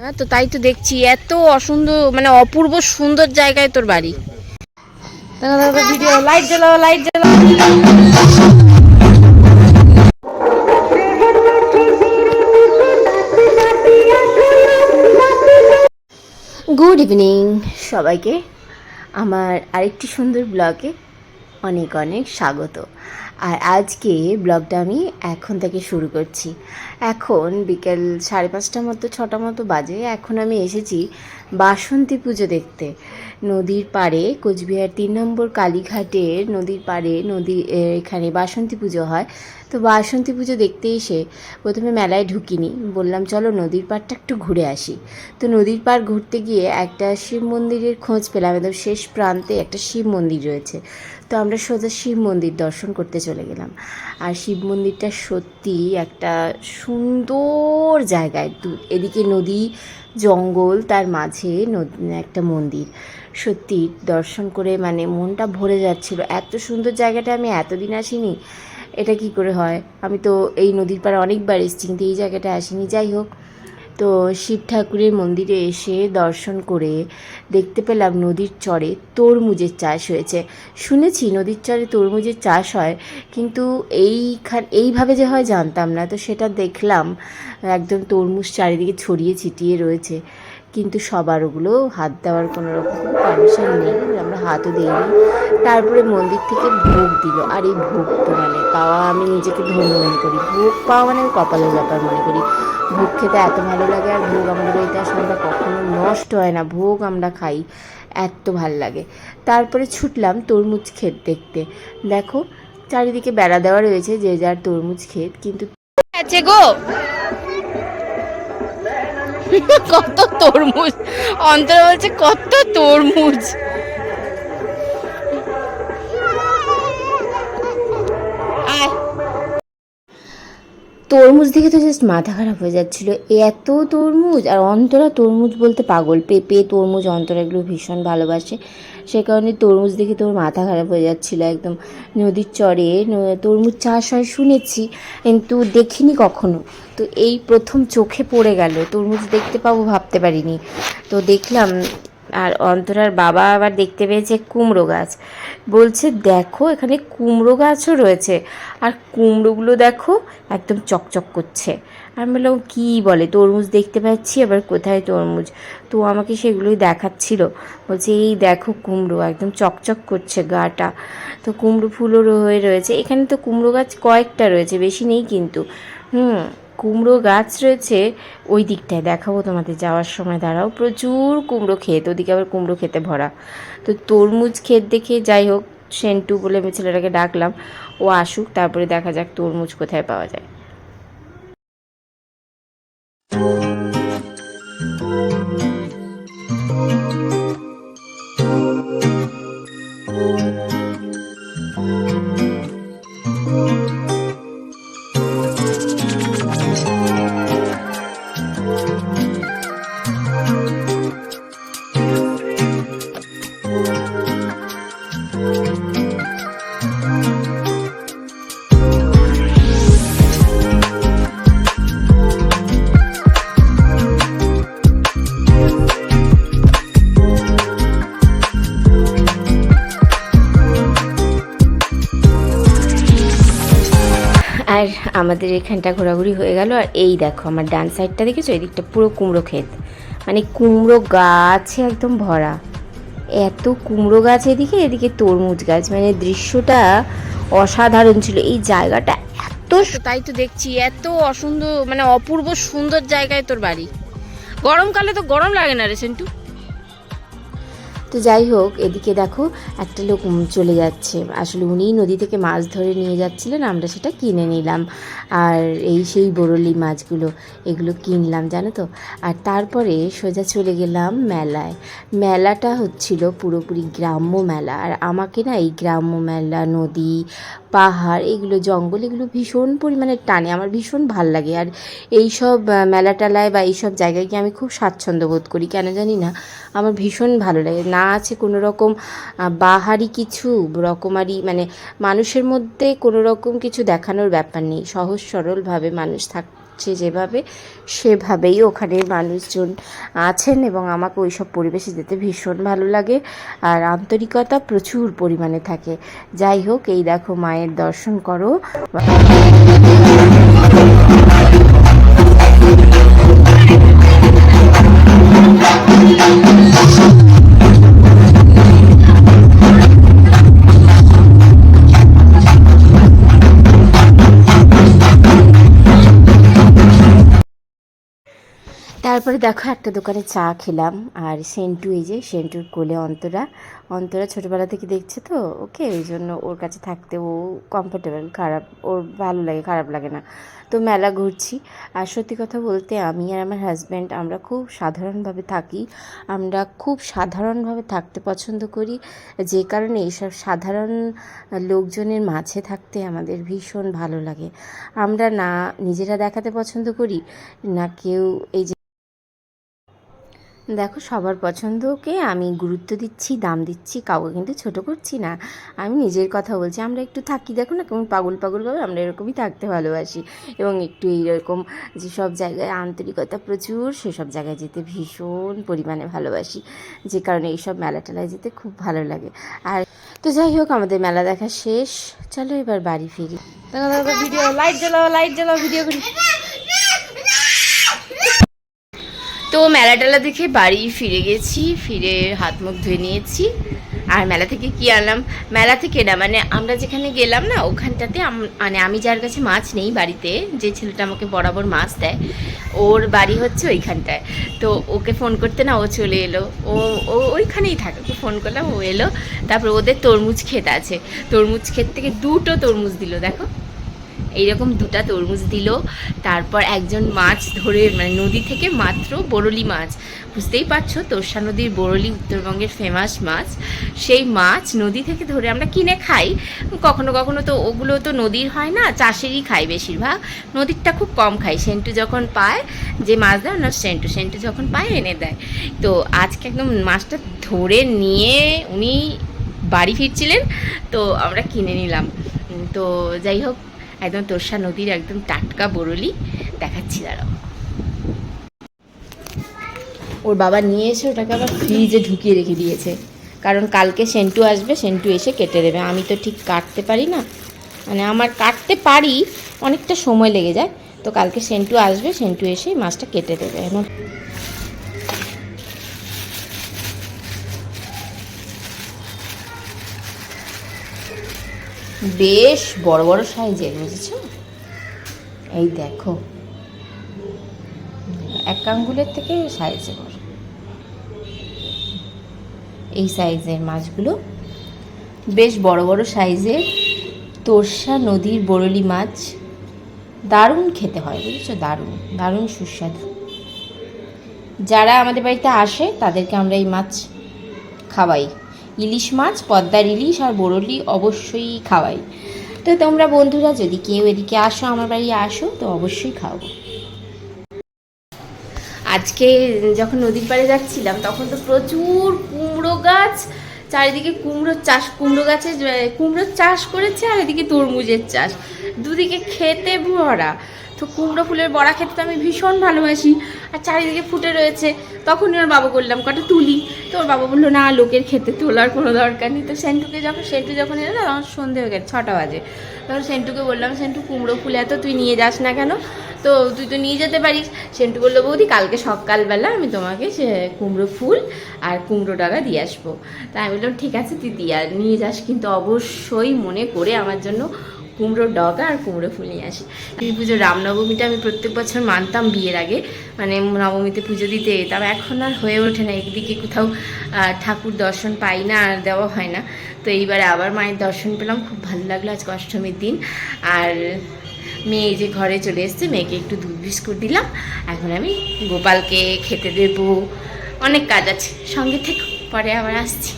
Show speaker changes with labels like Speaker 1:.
Speaker 1: হ্যাঁ তো তাই তো দেখছি। এত অসুন্দর মানে অপূর্ব সুন্দর জায়গায় তোর বাড়ি। ভিডিও লাইট জ্বালাও লাইট জ্বালাও। গুড ইভিনিং সবাইকে। আমার আরেকটি সুন্দর ব্লগে অনেক অনেক স্বাগত। আর আজকে ব্লগটা আমি এখন থেকে শুরু করছি। এখন বিকেল সাড়ে পাঁচটার মতো, ছটা মতো বাজে। এখন আমি এসেছি বাসন্তী পুজো দেখতে। নদীর পাড়ে, কোচবিহার তিন নম্বর কালীঘাটের নদীর পাড়ে, নদী এখানে বাসন্তী পুজো হয়। তো বাসন্তী পুজো দেখতে এসে প্রথমে মেলায় ঢুকিনি। বললাম, চলো নদীর পাড়টা একটু ঘুরে আসি। তো নদীর পাড় ঘুরতে গিয়ে একটা শিব মন্দিরের খোঁজ পেলাম। একদম শেষ প্রান্তে একটা শিব মন্দির রয়েছে। তো আমরা সোজা শিব মন্দির দর্শন করতে চলে গেলাম। আর শিব মন্দিরটা সত্যি একটা সুন্দর জায়গায়। এদিকে নদী, জঙ্গল, তার মাঝে একটা মন্দির। সত্যি দর্শন করে মানে মনটা ভরে যাচ্ছিল। এত সুন্দর জায়গাটা আমি এতদিন আসিনি, এটা কি করে হয়? আমি তো এই নদীর পাড়ে অনেকবার এসেছি, কিন্তু এই জায়গাটা আসিনি। যাই হোক তো শিব ঠাকুরের মন্দিরে এসে দর্শন করে দেখতে পেলাম নদীর চরে তরমুজের চাষ হয়েছে। শুনেছি নদীর চরে তরমুজের চাষ হয়, কিন্তু এইখান, এইভাবে যে হয় জানতাম না। তো সেটা দেখলাম, একদম তরমুজ চারিদিকে ছড়িয়ে ছিটিয়ে রয়েছে। কিন্তু সবার ওগুলো হাত দেওয়ার কোনো রকম কোনো পারমিশন নেই, আমরা হাতও দিইনি। তারপরে মন্দির থেকে ভোগ দিল, আর এই ভোগ তো মানে পাওয়া আমি নিজেকে ধন্য মনে করি। ভোগ পাওয়া মানে কপালের ব্যাপার মনে করি। ভোগ খেতে এত ভালো লাগে আর ভোগ আমাদের বাড়িতে আসলে আমরা কখনো নষ্ট হয় না। ভোগ আমরা খাই, এত ভালো লাগে। তারপরে ছুটলাম তরমুজ ক্ষেত দেখতে। দেখো, চারিদিকে বেড়া দেওয়া রয়েছে যে যার তরমুজ ক্ষেত, কিন্তু আছে গো। কত তরমুজ। অন্তর বলছে কত তরমুজ। তরমুজ দেখে তো জাস্ট মাথা খারাপ হয়ে যাচ্ছিল। এত তরমুজ আর অন্তরা তরমুজ বলতে পাগল। পেঁপে তরমুজ অন্তরা এগুলো ভীষণ ভালোবাসে। সে কারণে তরমুজ দেখে তোর মাথা খারাপ হয়ে যাচ্ছিল একদম। নদীর চরে তরমুজ চাষ হয় শুনেছি, কিন্তু দেখিনি কখনো। তো এই প্রথম চোখে পড়ে গেল। তরমুজ দেখতে পাবো, ভাবতে পারিনি। তো দেখলাম আর অন্তরার বাবা আবার দেখতে পেয়েছে কুমড়ো গাছ। বলছে, দেখো, এখানে কুমড়ো গাছও রয়েছে। আর কুমড়োগুলো দেখো, একদম চকচক করছে। আমি বললাম, কী বলে? তরমুজ দেখতে পাচ্ছি, আবার কোথায় তরমুজ? তো আমাকে সেগুলোই দেখাচ্ছিল। বলছে, এই দেখো কুমড়ো, একদম চকচক করছে গাটা। তো কুমড়ো ফুলও হয়ে রয়েছে। এখানে তো কুমড়ো গাছ কয়েকটা রয়েছে, বেশি নেই কিন্তু। হুম। কুমড়ো গাছ রয়েছে ওই দিকটায়। দেখাবো তোমাদের, যাওয়ার সময় দাঁড়াও। প্রচুর কুমড়ো ক্ষেত, ওদিকে আবার কুমড়ো খেতে ভরা। তো তরমুজ ক্ষেত দেখে যাই হোক, সেন্টু বলে আমি ছেলেটাকে ডাকলাম। ও আসুক, তারপরে দেখা যাক তরমুজ কোথায় পাওয়া যায়। আর আমাদের এখানটা ঘোরাঘুরি হয়ে গেল, আর এই দেখো আমার ডান সাইডটা দেখেছ? এই দিকটা পুরো কুমড়ো ক্ষেত। মানে কুমড়ো গাছে একদম ভরা। এত কুমড়ো গাছ এদিকে এদিকে তরমুজ গাছ। মানে দৃশ্যটা অসাধারণ ছিল। এই জায়গাটা এত তাই তো দেখছি, এত অসুন্দর মানে অপূর্ব সুন্দর জায়গায় তোর বাড়ি। গরমকালে তো গরম লাগে না রে, সেন্টু। তো যাই হোক, এদিকে দেখো একটা লোক চলে যাচ্ছে। আসলে উনিই নদী থেকে মাছ ধরে নিয়ে যাচ্ছিলেন, আমরা সেটা কিনে নিলাম। আর এই সেই বরলি মাছগুলো, এগুলো কিনলাম, জানো তো? আর তারপরে সোজা চলে গেলাম মেলায়। মেলাটা হচ্ছিল পুরোপুরি গ্রাম্য মেলা। আর আমাকে না এই গ্রাম্য মেলা, নদী, পাহাড়, এগুলো, জঙ্গল, এগুলো ভীষণ পরিমাণে টানে। আমার ভীষণ ভালো লাগে। আর এই সব মেলা টেলায় বা এইসব জায়গায় গিয়ে আমি খুব স্বাচ্ছন্দ্য বোধ করি? কেন জানি না। আমার ভীষণ ভালো লাগে। না আছে কোনো রকম বাহারি কিছু, রকমারি মানে মানুষের মধ্যে কোনো রকম কিছু দেখানোর ব্যাপার নেই। সহজ সরলভাবে মানুষ থাক যেভাবে, সেভাবেই ওখানে মানুষজন আছেন এবং আমাকে ওই সব পরিবেশে যেতে ভীষণ ভালো লাগে আর আন্তরিকতা প্রচুর পরিমাণে থাকে। যাই হোক, এই দেখো মায়ের দর্শন করো। তারপরে দেখো একটা দোকানে চা খেলাম, আর সেন্টু এই যে, সেন্টুর কোলে অন্তরা। অন্তরা ছোটোবেলা থেকে দেখছে তো ওকে ওই জন্য ওর কাছে থাকতে ও কমফোর্টেবল খারাপ, ওর ভালো লাগে, খারাপ লাগে না। তো মেলা ঘুরছি, আর সত্যি কথা বলতে আমি আর আমার হাজব্যান্ড আমরা খুব সাধারণভাবে থাকি। আমরা খুব সাধারণভাবে থাকতে পছন্দ করি, যে কারণে এইসব সাধারণ লোকজনের মাঝে থাকতে আমাদের ভীষণ ভালো লাগে। আমরা না নিজেরা দেখাতে পছন্দ করি, না কেউ এই যে দেখো, সবার পছন্দকে আমি গুরুত্ব দিচ্ছি, দাম দিচ্ছি, কাউকে কিন্তু ছোট করছি না। আমি নিজের কথা বলছি, আমরা একটু থাকি। দেখো না কেমন পাগল পাগলভাবে আমরা এরকমই থাকতে ভালোবাসি। এবং একটু এইরকম যেসব জায়গায় আন্তরিকতা প্রচুর, সেসব জায়গায় যেতে ভীষণ পরিমাণে ভালোবাসি। যে কারণে এইসব মেলা টেলায় যেতে খুব ভালো লাগে। আর তো যাই হোক, আমাদের মেলা দেখা শেষ। চলো এবার বাড়ি ফিরি। ভিডিও, লাইট জ্বালাও লাইট জ্বালাও, ভিডিও করি। তো মেলা টেলা দেখে বাড়ি ফিরে গেছি, ফিরে হাত মুখ ধুয়ে নিয়েছি। আর মেলা থেকে কি আনলাম? মেলা থেকে না মানে আমরা যেখানে গেলাম না, ওখানটাতে মানে আমি যার কাছে মাছ নেই বাড়িতে, যে ছেলেটা আমাকে বরাবর মাছ দেয়, ওর বাড়ি হচ্ছে ওইখানটায়। তো ওকে ফোন করতে না ও চলে এলো। ও ও ওইখানেই থাকে, ওকে ফোন করলাম, ও এলো। তারপর ওদের তরমুজ ক্ষেত আছে। তরমুজ ক্ষেত থেকে দুটো তরমুজ দিল, দেখো। এইরকম দুটা তরমুজ দিল। তারপর একজন মাছ ধরে মানে নদী থেকে মাত্র বরলি মাছ। বুঝতেই পারছ, তোরসা নদীর বরলি উত্তরবঙ্গের ফেমাস মাছ। সেই মাছ নদী থেকে ধরে আমরা কিনে খাই। কখনো কখনো তো ওগুলো তো নদীর হয় না, চাষেরই খাই বেশিরভাগ। নদীরটা খুব কম খাই। সেন্টু যখন পায়, যে মাছ দেয় না সেন্টু। সেন্টু যখন পায়, এনে দেয়। তো আজকে একদম মাছটা ধরে নিয়ে উনি বাড়ি ফিরছিলেন, তো আমরা কিনে নিলাম। তো যাই হোক একদম তোরসা নদীর একদম টাটকা বরলি। দেখাচ্ছি, দাঁড়াও। ওর বাবা নিয়ে এসে ওটাকে আবার ফ্রিজে ঢুকিয়ে রেখে দিয়েছে। কারণ কালকে সেন্টু আসবে, সেন্টু এসে কেটে দেবে। আমি তো ঠিক কাটতে পারি না। মানে আমার কাটতে পারি, অনেকটা সময় লেগে যায়। তো কালকে সেন্টু আসবে, সেন্টু এসে মাছটা কেটে দেবে। এখন বেশ বড় বড় সাইজের বুঝেছ? এই দেখো। এক আঙ্গুলের থেকে সাইজে বড়। এই সাইজের মাছগুলো বেশ বড় বড় সাইজের তোরসা নদীর বরলি মাছ। দারুণ খেতে হয়, বুঝেছ? দারুণ দারুণ সুস্বাদু। যারা আমাদের বাড়িতে আসে, তাদেরকে আমরা এই মাছ খাওয়াই। ইলিশ মাছ, পদ্মার ইলিশ আর বরলি অবশ্যই খাওয়াই। তো তোমরা বন্ধুরা, যদি কেউ এদিকে আসো, আমার বাড়ি আসো, তো অবশ্যই খাওয়াবো। আজকে যখন নদীর পাড়ে যাচ্ছিলাম, তখন তো প্রচুর কুমড়ো গাছ, চারিদিকে কুমড়োর চাষ, কুমড়ো গাছের কুমড়োর চাষ করেছে আর এদিকে তরমুজের চাষ। দুদিকে খেতে ভরা। তো কুমড়ো ফুলের বড়া খেতে তো আমি ভীষণ ভালোবাসি। আর চারিদিকে ফুটে রয়েছে। তখনই ওর বাবা করলাম কটা তুলি? তো ওর বাবা বলল, না, লোকের খেতে তোলার কোনো দরকার নেই। তো সেন্টুকে যখন, সেন্টু যখন এলো না তখন সন্ধে হয়ে গেছে, ছটা বাজে। তখন সেন্টুকে বললাম, সেন্টু, কুমড়ো ফুল এত তুই নিয়ে যাস না কেন? তো তুই তো নিয়ে যেতে পারিস। সেন্টু বলল, বৌদি, কালকে সকালবেলা আমি তোমাকে সে কুমড়ো ফুল আর কুমড়ো টাকা দিয়ে আসব। তাই আমি বললাম, ঠিক আছে, তুই দিয়ে নিয়ে যাস। কিন্তু অবশ্যই মনে করে আমার জন্য কুমড়োর ডগা আর কুমড়ো ফুল নিয়ে আসি। এই পুজো রামনবমীটা আমি প্রত্যেক বছর মানতাম বিয়ের আগে। মানে নবমীতে পুজো দিতে যেতাম এখন আর হয়ে ওঠে না। একদিকে কোথাও ঠাকুর দর্শন পাই না আর দেওয়া হয় না। তো এইবারে আবার মায়ের দর্শন পেলাম। খুব ভালো লাগল আজকে অষ্টমীর দিন। আর মেয়ে যে ঘরে চলে এসছে, মেয়েকে একটু দুধ বিস্কুট দিলাম। এখন আমি গোপালকে খেতে দেবো। অনেক কাজ আছে। সঙ্গে থেকে, পরে আবার আসছি।